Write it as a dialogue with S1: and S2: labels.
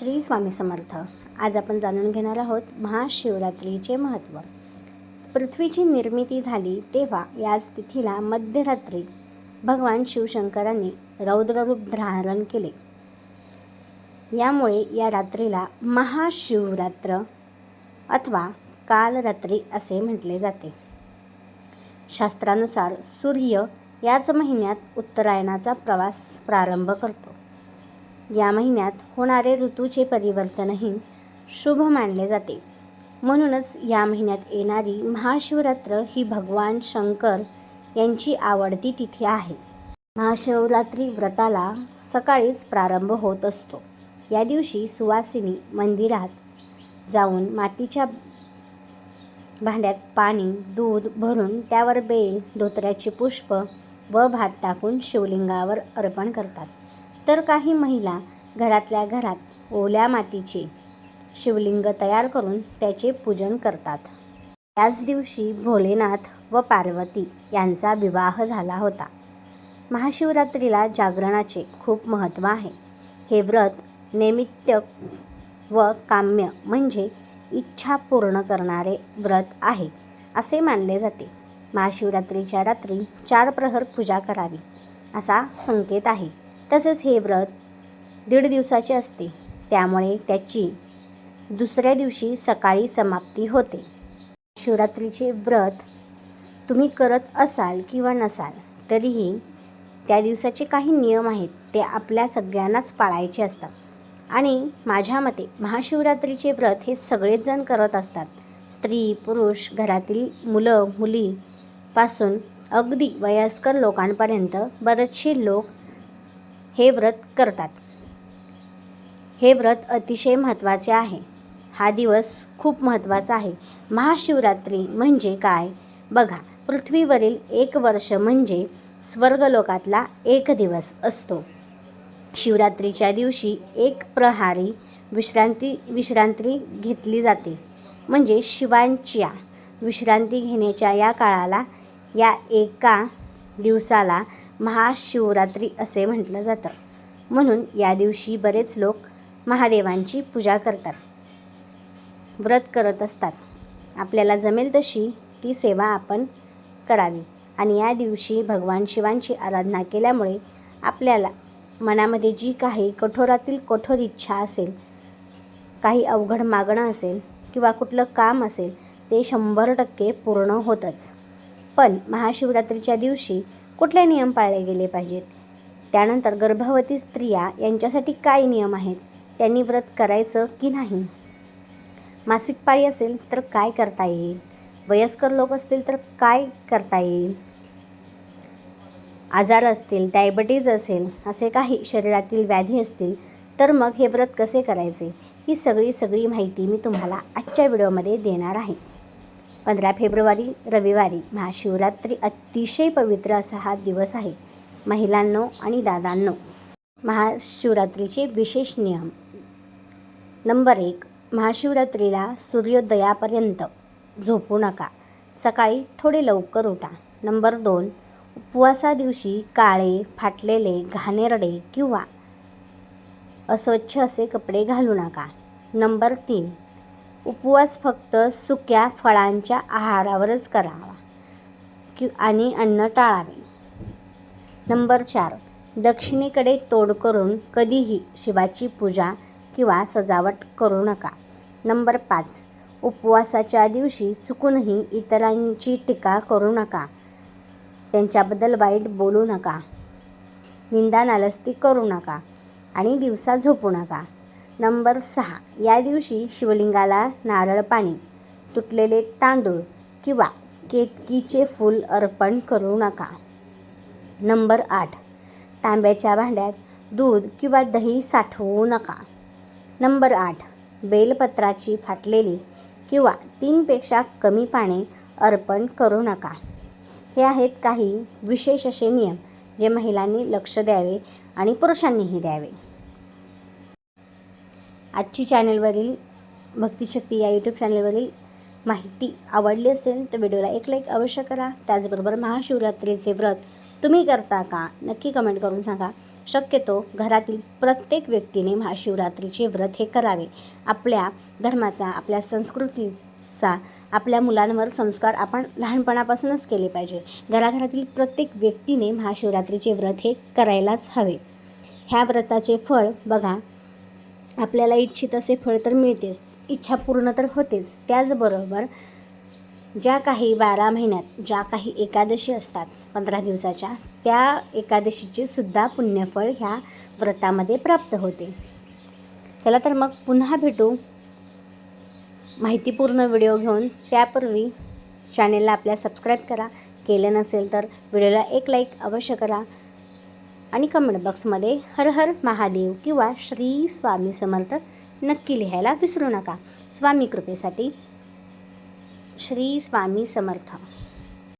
S1: श्री स्वामी समर्थ. आज आपण जाणून घेणार आहोत महाशिवरात्रीचे महत्त्व. पृथ्वीची निर्मिती झाली तेव्हा याच तिथीला मध्यरात्री भगवान शिवशंकरांनी रौद्ररूप धारण केले. यामुळे या रात्रीला महाशिवरात्र अथवा कालरात्री असे म्हटले जाते. शास्त्रानुसार सूर्य याच महिन्यात उत्तरायणाचा प्रवास प्रारंभ करतो. या महिन्यात होणारे ऋतूचे परिवर्तनही शुभ मानले जाते. म्हणूनच या महिन्यात येणारी महाशिवरात्र ही भगवान शंकर यांची आवडती तिथी आहे. महाशिवरात्री व्रताला सकाळीच प्रारंभ होत असतो. या दिवशी सुवासिनी मंदिरात जाऊन मातीच्या भांड्यात पाणी दूध भरून त्यावर बेल धोतऱ्याचे पुष्प व भात टाकून शिवलिंगावर अर्पण करतात. तर काही महिला घरातल्या घरात ओल्या मातीचे शिवलिंग तयार करून त्याचे पूजन करतात. त्याच दिवशी भोलेनाथ व पार्वती यांचा विवाह झाला होता. महाशिवरात्रीला जागरणाचे खूप महत्त्व आहे. हे व्रत नैमित्य व काम्य म्हणजे इच्छा पूर्ण करणारे व्रत आहे असे मानले जाते. महाशिवरात्रीच्या रात्री चार प्रहर पूजा करावी असा संकेत आहे. तसेच हे व्रत दीड दिवसाचे असते. त्यामुळे त्याची दुसऱ्या दिवशी सकाळी समाप्ती होते. शिवरात्रीचे व्रत तुम्ही करत असाल किंवा नसाल तरीही त्या दिवसाचे काही नियम आहेत ते आपल्या सगळ्यांनाच पाळायचे असतात. आणि माझ्या मते महाशिवरात्रीचे व्रत हे सगळेच जण करत असतात. स्त्री पुरुष घरातील मुलं मुलीपासून अगदी वयस्कर लोकांपर्यंत बरेचसे लोक हे व्रत करतात. हे व्रत अतिशय महत्त्वाचे आहे. हा दिवस खूप महत्त्वाचा आहे. महाशिवरात्री म्हणजे काय? बघा पृथ्वीवरील एक वर्ष म्हणजे स्वर्गलोकातला एक दिवस असतो. शिवरात्रीच्या दिवशी एक प्रहारी विश्रांती विश्रांती घेतली जाते. म्हणजे शिवांच्या विश्रांती घेण्याच्या या काळाला या एका दिवसाला महाशिवरात्री असे म्हटलं जातं. म्हणून या दिवशी बरेच लोक महादेवांची पूजा करतात. व्रत करत असतात. आपल्याला जमेल तशी ती सेवा आपण करावी. आणि या दिवशी भगवान शिवांची आराधना केल्यामुळे आपल्याला मनामध्ये जी काही कठोरातील कठोर इच्छा असेल काही अवघड मागणं असेल किंवा कुठलं काम असेल ते शंभर टक्के पूर्ण होतंच. पण महाशिवरात्रीच्या दिवशी कुठले नियम पाळले गेले पाहिजेत? त्यानंतर गर्भवती स्त्रिया यांच्यासाठी काय नियम आहेत? त्यांनी व्रत करायचं की नाही? मासिक पाळी असेल तर काय करता येईल? वयस्कर लोक असतील तर काय करता येईल? आजार असतील डायबिटीज असेल असे काही शरीरातील व्याधी असतील तर मग हे व्रत कसे करायचे? ही सगळी सगळी माहिती मी तुम्हाला आजच्या व्हिडिओमध्ये देणार आहे. पंधरा फेब्रुवारी रविवारी. महाशिवरात्री अतिशय पवित्र असा हा दिवस आहे. महिलांनो आणि दादांनो महाशिवरात्रीचे विशेष नियम. नंबर एक महाशिवरात्रीला सूर्योदयापर्यंत झोपू नका. सकाळी थोडे लवकर उठा. नंबर दोन उपवासा दिवशी काळे फाटलेले घाणेरडे किंवा अस्वच्छ असे कपडे घालू नका. नंबर तीन उपवास फक्त सुक्या फळांच्या आहारावरच करावा कि आणि अन्न टाळावे. नंबर चार दक्षिणेकडे तोड करून कधीही शिवाची पूजा किंवा सजावट करू नका. नंबर पाच उपवासाच्या दिवशी चुकूनही इतरांची टीका करू नका. त्यांच्याबद्दल वाईट बोलू नका. निंदा नालस्ती करू नका आणि दिवसा झोपू नका. नंबर सहा. या दिवशी शिवलिंगाला नारळ पाणी तुटलेले तांदूळ किंवा केतकीचे फूल अर्पण करू नका. नंबर आठ. तांब्याच्या भांड्यात दूध किंवा दही साठवू नका. नंबर आठ. बेलपत्राची फाटलेली किंवा तीनपेक्षा कमी पाने अर्पण करू नका. हे आहेत काही विशेष असे नियम जे महिलांनी लक्ष द्यावे आणि पुरुषांनीही द्यावे. आजची चॅनलवरील भक्तिशक्ती या यूट्यूब चॅनलवरील माहिती आवडली असेल तर व्हिडिओला एक लाईक अवश्य करा. त्याचबरोबर महाशिवरात्रीचे व्रत तुम्ही करता का? नक्की कमेंट करून सांगा. शक्यतो घरातील प्रत्येक व्यक्तीने महाशिवरात्रीचे व्रत हे करावे. आपल्या धर्माचा आपल्या संस्कृतीचा आपल्या मुलांवर संस्कार आपण लहानपणापासूनच केले पाहिजे. घराघरातील प्रत्येक व्यक्तीने महाशिवरात्रीचे व्रत हे करायलाच हवे. ह्या व्रताचे फळ बघा. आपल्याला इच्छित असे फळ तर मिळतेच इच्छा पूर्ण तर होतेच. त्याचबरोबर ज्या काही बारा महिन्यात ज्या काही एकादशी असतात पंधरा दिवसाच्या त्या एकादशीचे सुद्धा पुण्यफळ ह्या व्रतामध्ये प्राप्त होते. चला तर मग पुन्हा भेटू. माहितीपूर्ण व्हिडिओ घेऊन. त्यापूर्वी चॅनेलला आपल्या सबस्क्राईब करा. केलं नसेल तर व्हिडिओला एक लाईक अवश्य करा. आणि कमेंट बॉक्समध्ये हर हर महादेव किंवा श्री स्वामी समर्थ नक्की लिहायला विसरू नका. स्वामी कृपेसाठी श्री स्वामी समर्थ.